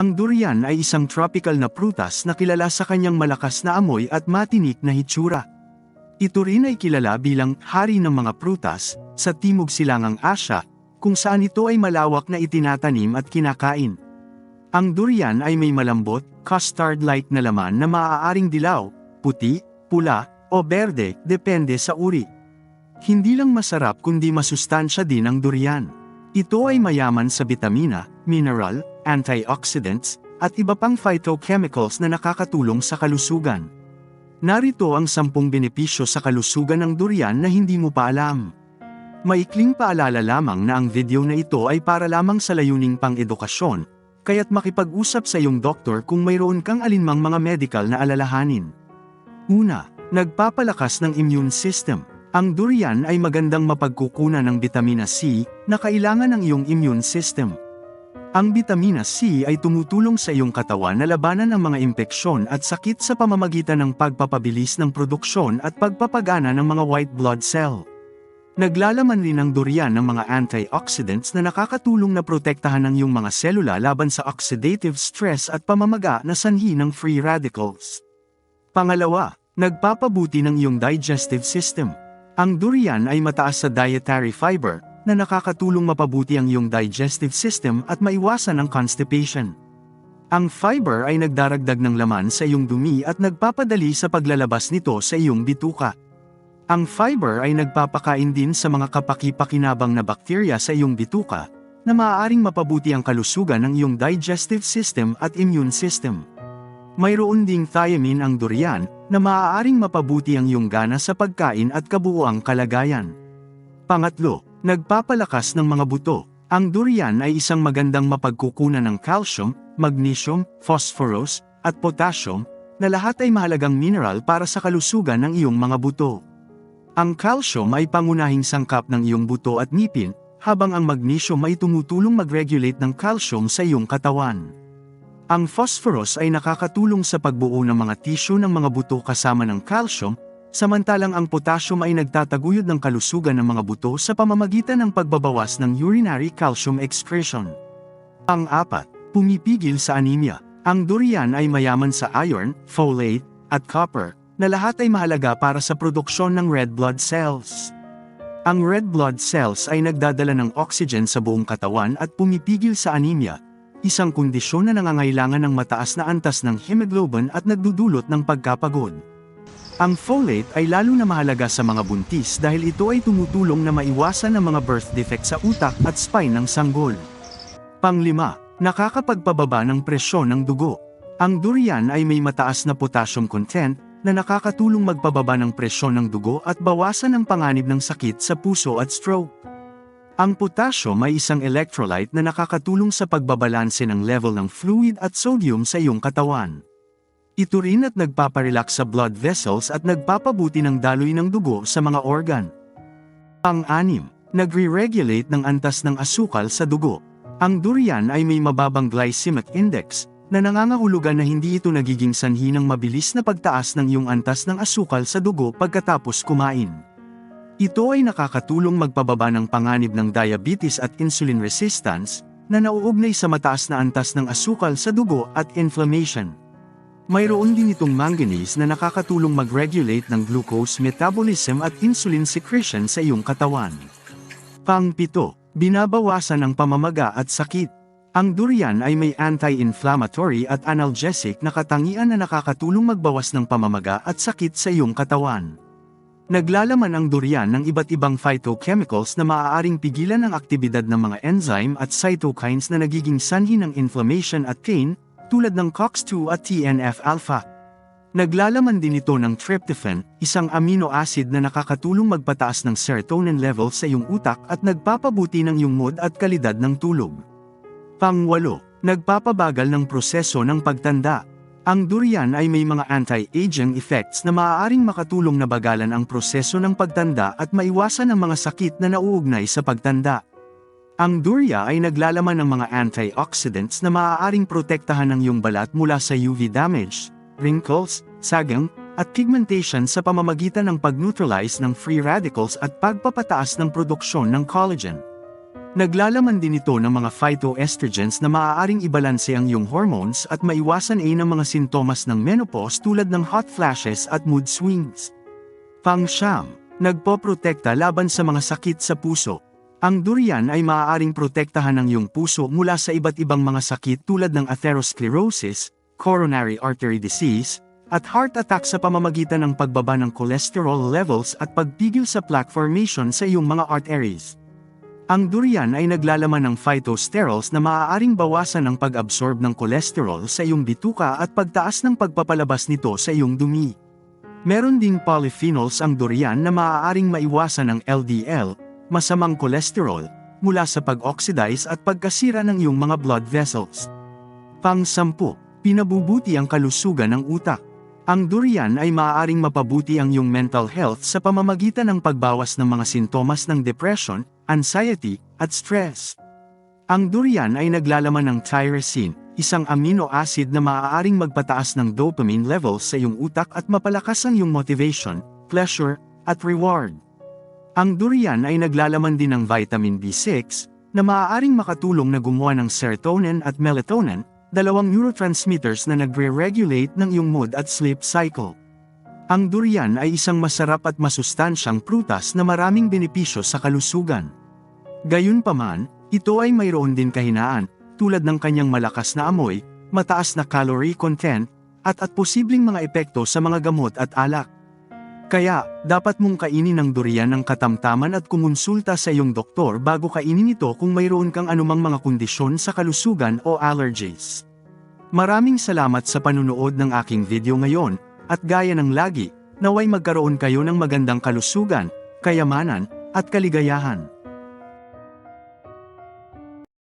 Ang durian ay isang tropical na prutas na kilala sa kanyang malakas na amoy at matinik na hitsura. Ito rin ay kilala bilang hari ng mga prutas sa Timog Silangang Asya, kung saan ito ay malawak na itinatanim at kinakain. Ang durian ay may malambot, custard-like na laman na maaaring dilaw, puti, pula, o berde, depende sa uri. Hindi lang masarap kundi masustansya din ang durian. Ito ay mayaman sa bitamina, mineral, antioxidants, at iba pang phytochemicals na nakakatulong sa kalusugan. Narito ang sampung benepisyo sa kalusugan ng durian na hindi mo pa alam. Maikling paalala lamang na ang video na ito ay para lamang sa layuning pang-edukasyon, kaya't makipag-usap sa iyong doktor kung mayroon kang alinmang mga medical na alalahanin. Una, nagpapalakas ng immune system. Ang durian ay magandang mapagkukunan ng vitamina C na kailangan ng iyong immune system. Ang vitamina C ay tumutulong sa iyong katawan na labanan ang mga impeksyon at sakit sa pamamagitan ng pagpapabilis ng produksyon at pagpapagana ng mga white blood cell. Naglalaman rin ang durian ng mga antioxidants na nakakatulong na protektahan ang iyong mga selula laban sa oxidative stress at pamamaga na sanhi ng free radicals. Pangalawa, nagpapabuti ng iyong digestive system. Ang durian ay mataas sa dietary fiber, na nakakatulong mapabuti ang iyong digestive system at maiwasan ang constipation. Ang fiber ay nagdaragdag ng laman sa iyong dumi at nagpapadali sa paglalabas nito sa iyong bituka. Ang fiber ay nagpapakain din sa mga kapaki-pakinabang na bakterya sa iyong bituka, na maaaring mapabuti ang kalusugan ng iyong digestive system at immune system. Mayroon ding thiamine ang durian, na maaaring mapabuti ang iyong gana sa pagkain at kabuuang kalagayan. Pangatlo, nagpapalakas ng mga buto. Ang durian ay isang magandang mapagkukunan ng calcium, magnesium, phosphorus, at potassium, na lahat ay mahalagang mineral para sa kalusugan ng iyong mga buto. Ang calcium ay pangunahing sangkap ng iyong buto at ngipin, habang ang magnesium ay tumutulong mag-regulate ng calcium sa iyong katawan. Ang phosphorus ay nakakatulong sa pagbuo ng mga tissue ng mga buto kasama ng calcium, samantalang ang potassium ay nagtataguyod ng kalusugan ng mga buto sa pamamagitan ng pagbabawas ng urinary calcium excretion. Pang-apat, pumipigil sa anemia. Ang durian ay mayaman sa iron, folate, at copper, na lahat ay mahalaga para sa produksyon ng red blood cells. Ang red blood cells ay nagdadala ng oxygen sa buong katawan at pumipigil sa anemia, isang kondisyon na nangangailangan ng mataas na antas ng hemoglobin at nagdudulot ng pagkapagod. Ang folate ay lalo na mahalaga sa mga buntis dahil ito ay tumutulong na maiwasan ang mga birth defect sa utak at spine ng sanggol. Panglima, nakakapagpababa ng presyon ng dugo. Ang durian ay may mataas na potassium content, na nakakatulong magpababa ng presyon ng dugo at bawasan ang panganib ng sakit sa puso at stroke. Ang potassium ay isang electrolyte na nakakatulong sa pagbabalanse ng level ng fluid at sodium sa iyong katawan. Ito rin at nagpaparelax sa blood vessels at nagpapabuti ng daloy ng dugo sa mga organ. Pang-anim, nagre-regulate ng antas ng asukal sa dugo. Ang durian ay may mababang glycemic index, na nangangahulugan na hindi ito nagiging sanhi ng mabilis na pagtaas ng iyong antas ng asukal sa dugo pagkatapos kumain. Ito ay nakakatulong magpababa ng panganib ng diabetes at insulin resistance, na nauugnay sa mataas na antas ng asukal sa dugo at inflammation. Mayroon din itong manganese na nakakatulong mag-regulate ng glucose metabolism at insulin secretion sa iyong katawan. Pang-pito, binabawasan ang pamamaga at sakit. Ang durian ay may anti-inflammatory at analgesic na katangian na nakakatulong magbawas ng pamamaga at sakit sa iyong katawan. Naglalaman ang durian ng iba't ibang phytochemicals na maaaring pigilan ang aktibidad ng mga enzyme at cytokines na nagiging sanhi ng inflammation at pain, tulad ng COX-2 at TNF-alpha. Naglalaman din ito ng tryptophan, isang amino acid na nakakatulong magpataas ng serotonin level sa iyong utak at nagpapabuti ng iyong mood at kalidad ng tulog. Pangwalo, nagpapabagal ng proseso ng pagtanda. Ang durian ay may mga anti-aging effects na maaaring makatulong na bagalan ang proseso ng pagtanda at maiwasan ang mga sakit na nauugnay sa pagtanda. Ang durya ay naglalaman ng mga antioxidants na maaaring protektahan ng iyong balat mula sa UV damage, wrinkles, sagang, at pigmentation sa pamamagitan ng pag-neutralize ng free radicals at pagpapataas ng produksyon ng collagen. Naglalaman din ito ng mga phytoestrogens na maaaring ibalanse ang iyong hormones at maiwasan ay ng mga sintomas ng menopause tulad ng hot flashes at mood swings. Pangsyam, nagpoprotekta laban sa mga sakit sa puso. Ang durian ay maaaring protektahan ang iyong puso mula sa iba't ibang mga sakit tulad ng atherosclerosis, coronary artery disease, at heart attack sa pamamagitan ng pagbaba ng cholesterol levels at pagpigil sa plaque formation sa iyong mga arteries. Ang durian ay naglalaman ng phytosterols na maaaring bawasan ang pag-absorb ng cholesterol sa iyong bituka at pagtaas ng pagpapalabas nito sa iyong dumi. Meron ding polyphenols ang durian na maaaring maiwasan ng LDL, masamang cholesterol, mula sa pag-oxidize at pagkasira ng iyong mga blood vessels. Pang-sampu, pinabubuti ang kalusugan ng utak. Ang durian ay maaaring mapabuti ang iyong mental health sa pamamagitan ng pagbawas ng mga sintomas ng depression, anxiety, at stress. Ang durian ay naglalaman ng tyrosine, isang amino acid na maaaring magpataas ng dopamine levels sa iyong utak at mapalakas ang iyong motivation, pleasure, at reward. Ang durian ay naglalaman din ng vitamin B6, na maaaring makatulong na gumawa ng serotonin at melatonin, dalawang neurotransmitters na nagre-regulate ng iyong mood at sleep cycle. Ang durian ay isang masarap at masustansyang prutas na maraming benepisyo sa kalusugan. Gayunpaman, ito ay mayroon din kahinaan, tulad ng kanyang malakas na amoy, mataas na calorie content, at at posibleng mga epekto sa mga gamot at alak. Kaya, dapat mong kainin ng durian ng katamtaman at kumonsulta sa iyong doktor bago kainin ito kung mayroon kang anumang mga kondisyon sa kalusugan o allergies. Maraming salamat sa panunood ng aking video ngayon, at gaya ng lagi, naway magkaroon kayo ng magandang kalusugan, kayamanan, at kaligayahan.